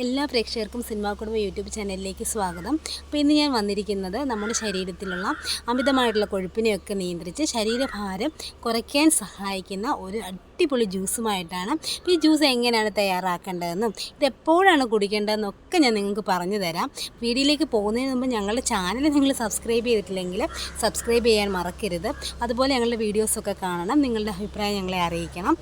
എല്ലാ പ്രേക്ഷകർക്കും സിനിമാ കുടുംബ യൂട്യൂബ് ചാനലിലേക്ക് സ്വാഗതം. അപ്പോൾ ഇന്ന് ഞാൻ വന്നിരിക്കുന്നത് നമ്മുടെ ശരീരത്തിലുള്ള അമിതമായിട്ടുള്ള കൊഴുപ്പിനെയൊക്കെ നിയന്ത്രിച്ച് ശരീരഭാരം കുറയ്ക്കാൻ സഹായിക്കുന്ന ഒരു അടിപൊളി ജ്യൂസുമായിട്ടാണ്. ഈ ജ്യൂസ് എങ്ങനെയാണ് തയ്യാറാക്കേണ്ടതെന്നും ഇത് എപ്പോഴാണ് കുടിക്കേണ്ടതെന്നൊക്കെ ഞാൻ നിങ്ങൾക്ക് പറഞ്ഞു തരാം. വീഡിയോയിലേക്ക് പോകുന്നതിന് മുമ്പ് ഞങ്ങളുടെ ചാനൽ നിങ്ങൾ സബ്സ്ക്രൈബ് ചെയ്തിട്ടില്ലെങ്കിൽ സബ്സ്ക്രൈബ് ചെയ്യാൻ മറക്കരുത്. അതുപോലെ ഞങ്ങളുടെ വീഡിയോസൊക്കെ കാണണം നിങ്ങളുടെ അഭിപ്രായം ഞങ്ങളെ അറിയിക്കണം.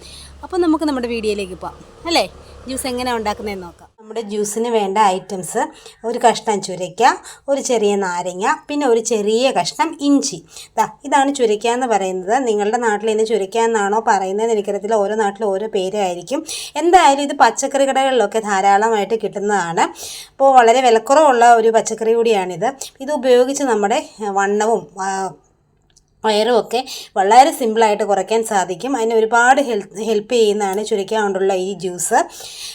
അപ്പോൾ നമുക്ക് നമ്മുടെ വീഡിയോയിലേക്ക് പോകാം അല്ലേ? ജ്യൂസ് എങ്ങനെ ഉണ്ടാക്കുന്നതെന്ന് നോക്കാം. നമ്മുടെ ജ്യൂസിന് വേണ്ട ഐറ്റംസ് ഒരു കഷ്ണം ചുരയ്ക്ക ഒരു ചെറിയ നാരങ്ങ പിന്നെ ഒരു ചെറിയ കഷ്ണം ഇഞ്ചി. ദാ ഇതാണ് ചുരയ്ക്ക എന്ന് പറയുന്നത്. നിങ്ങളുടെ നാട്ടിൽ ഇന്ന് ചുരയ്ക്ക എന്നാണോ പറയുന്നത്? എനിക്കറിയത്തില്ല. ഓരോ നാട്ടിലും ഓരോ പേരായിരിക്കും എന്തായാലും ഇത് പച്ചക്കറി കടകളിലൊക്കെ ധാരാളമായിട്ട് കിട്ടുന്നതാണ്. അപ്പോൾ വളരെ വിലക്കുറവുള്ള ഒരു പച്ചക്കറി കൂടിയാണിത്. ഇത് ഉപയോഗിച്ച് നമ്മുടെ വണ്ണവും ആ, വയറും ഒക്കെ വളരെ സിമ്പിളായിട്ട് കുറയ്ക്കാൻ സാധിക്കും. അതിന് ഒരുപാട് ഹെൽപ്പ് ഹെൽപ്പ് ചെയ്യുന്നതാണ് ചുരുക്കാൻ കൊണ്ടുള്ള ഈ ജ്യൂസ്.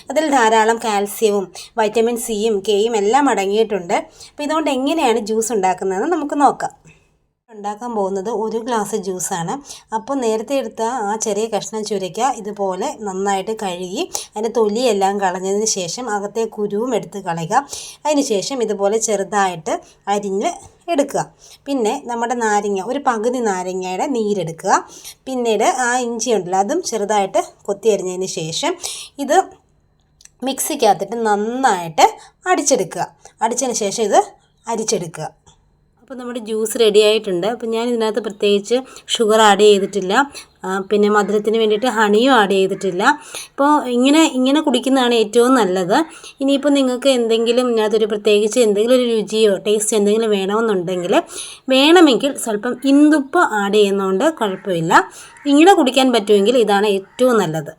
അതിൽ ധാരാളം കാൽസ്യവും വൈറ്റമിൻ സിയും കെയും എല്ലാം അടങ്ങിയിട്ടുണ്ട്. അപ്പോൾ ഇതുകൊണ്ട് എങ്ങനെയാണ് ജ്യൂസ് ഉണ്ടാക്കുന്നതെന്ന് നമുക്ക് നോക്കാം. ഉണ്ടാക്കാൻ പോകുന്നത് ഒരു ഗ്ലാസ് ജ്യൂസാണ് അപ്പോൾ നേരത്തെ എടുത്ത ആ ചെറിയ കഷ്ണം ചുരയ്ക്ക ഇതുപോലെ നന്നായിട്ട് കഴുകി അതിന്റെ തൊലിയെല്ലാം കളഞ്ഞതിന് ശേഷം അകത്തെ കുരുവും എടുത്ത് കളയുക. അതിന് ശേഷം ഇതുപോലെ ചെറുതായിട്ട് അരിഞ്ഞ് എടുക്കുക. പിന്നെ നമ്മുടെ നാരങ്ങ ഒരു പകുതി നാരങ്ങയുടെ നീരെടുക്കുക. പിന്നീട് ആ ഇഞ്ചി ഉണ്ടല്ലോ അതും ചെറുതായിട്ട് കൊത്തി അരിഞ്ഞതിന് ശേഷം ഇത് മിക്സിക്കകത്തിട്ട് നന്നായിട്ട് അടിച്ചെടുക്കുക. അടിച്ചതിന് ശേഷം ഇത് അരിച്ചെടുക്കുക. അപ്പോൾ നമ്മുടെ ജ്യൂസ് റെഡി ആയിട്ടുണ്ട്. അപ്പോൾ ഞാൻ ഇതിനകത്ത് പ്രത്യേകിച്ച് ഷുഗർ ആഡ് ചെയ്തിട്ടില്ല. പിന്നെ മധുരത്തിന് വേണ്ടിയിട്ട് ഹണിയും ആഡ് ചെയ്തിട്ടില്ല. ഇപ്പോൾ ഇങ്ങനെ ഇങ്ങനെ കുടിക്കുന്നതാണ് ഏറ്റവും നല്ലത്. ഇനിയിപ്പോൾ നിങ്ങൾക്ക് എന്തെങ്കിലും ഇതിനകത്തൊരു പ്രത്യേകിച്ച് എന്തെങ്കിലും ഒരു രുചിയോ ടേസ്റ്റ് എന്തെങ്കിലും വേണമെന്നുണ്ടെങ്കിൽ വേണമെങ്കിൽ സ്വല്പം ഇന്ദുപ്പ് ആഡ് ചെയ്യുന്നതുകൊണ്ട് കുഴപ്പമില്ല. ഇങ്ങനെ കുടിക്കാൻ പറ്റുമെങ്കിൽ ഇതാണ് ഏറ്റവും നല്ലത്.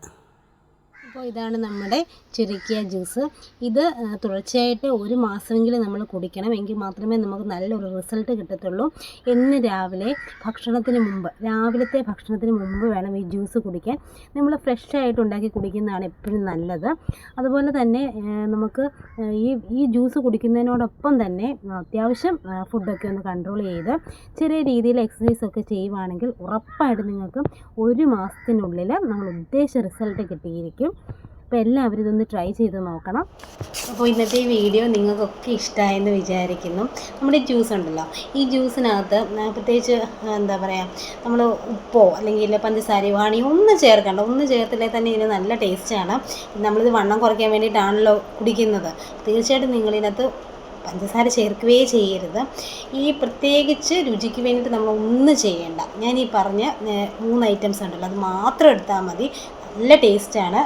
അപ്പോൾ ഇതാണ് നമ്മുടെ ചുരുക്കിയ ജ്യൂസ്. ഇത് തുടർച്ചയായിട്ട് ഒരു മാസമെങ്കിലും നമ്മൾ കുടിക്കണം. എങ്കിൽ മാത്രമേ നമുക്ക് നല്ലൊരു റിസൾട്ട് കിട്ടത്തുള്ളൂ. എന്ന് രാവിലെ ഭക്ഷണത്തിന് മുമ്പ് രാവിലത്തെ ഭക്ഷണത്തിന് മുമ്പ് വേണം ഈ ജ്യൂസ് കുടിക്കാൻ. നമ്മൾ ഫ്രഷ് ആയിട്ട് ഉണ്ടാക്കി കുടിക്കുന്നതാണ് എപ്പോഴും നല്ലത്. അതുപോലെ തന്നെ നമുക്ക് ഈ ഈ ജ്യൂസ് കുടിക്കുന്നതിനോടൊപ്പം തന്നെ അത്യാവശ്യം ഫുഡൊക്കെ ഒന്ന് കൺട്രോൾ ചെയ്ത് ചെറിയ രീതിയിൽ എക്സസൈസ് ഒക്കെ ചെയ്യുവാണെങ്കിൽ ഉറപ്പായിട്ട് നിങ്ങൾക്ക് ഒരു മാസത്തിനുള്ളിൽ നമ്മൾ ഉദ്ദേശിച്ച റിസൾട്ട് കിട്ടിയിരിക്കും. അപ്പോൾ എല്ലാവരും ഇതൊന്ന് ട്രൈ ചെയ്ത് നോക്കണം. അപ്പോൾ ഇന്നത്തെ ഈ വീഡിയോ നിങ്ങൾക്കൊക്കെ ഇഷ്ടമായെന്ന് വിചാരിക്കുന്നു. നമ്മുടെ ജ്യൂസ് ഉണ്ടല്ലോ. ഈ ജ്യൂസിനകത്ത് പ്രത്യേകിച്ച് എന്താ പറയുക നമ്മൾ ഉപ്പോ അല്ലെങ്കിൽ പഞ്ചസാരയോ വാണി ഒന്നും ചേർക്കണ്ട. ഒന്നും ചേർത്തില്ലേ തന്നെ ഇതിന് നല്ല ടേസ്റ്റാണ് നമ്മളിത് വണ്ണം കുറയ്ക്കാൻ വേണ്ടിയിട്ടാണല്ലോ കുടിക്കുന്നത്. തീർച്ചയായിട്ടും നിങ്ങളിതിനകത്ത് പഞ്ചസാര ചേർക്കുകയേ ചെയ്യരുത്. ഈ പ്രത്യേകിച്ച് രുചിക്ക് വേണ്ടിയിട്ട് നമ്മൾ ഒന്നും ചെയ്യേണ്ട. ഞാൻ ഈ പറഞ്ഞ മൂന്ന് ഐറ്റംസ് ഉണ്ടല്ലോ. അത് മാത്രം എടുത്താൽ മതി. നല്ല ടേസ്റ്റാണ്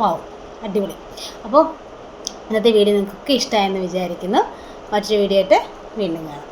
വാവ് അടിപൊളി. അപ്പോൾ ഇന്നത്തെ വീഡിയോ നിങ്ങൾക്കൊക്കെ ഇഷ്ടമായെന്ന് വിചാരിക്കുന്നു. മറ്റൊരു വീഡിയോ ആയിട്ട് വീണ്ടും കാണാം.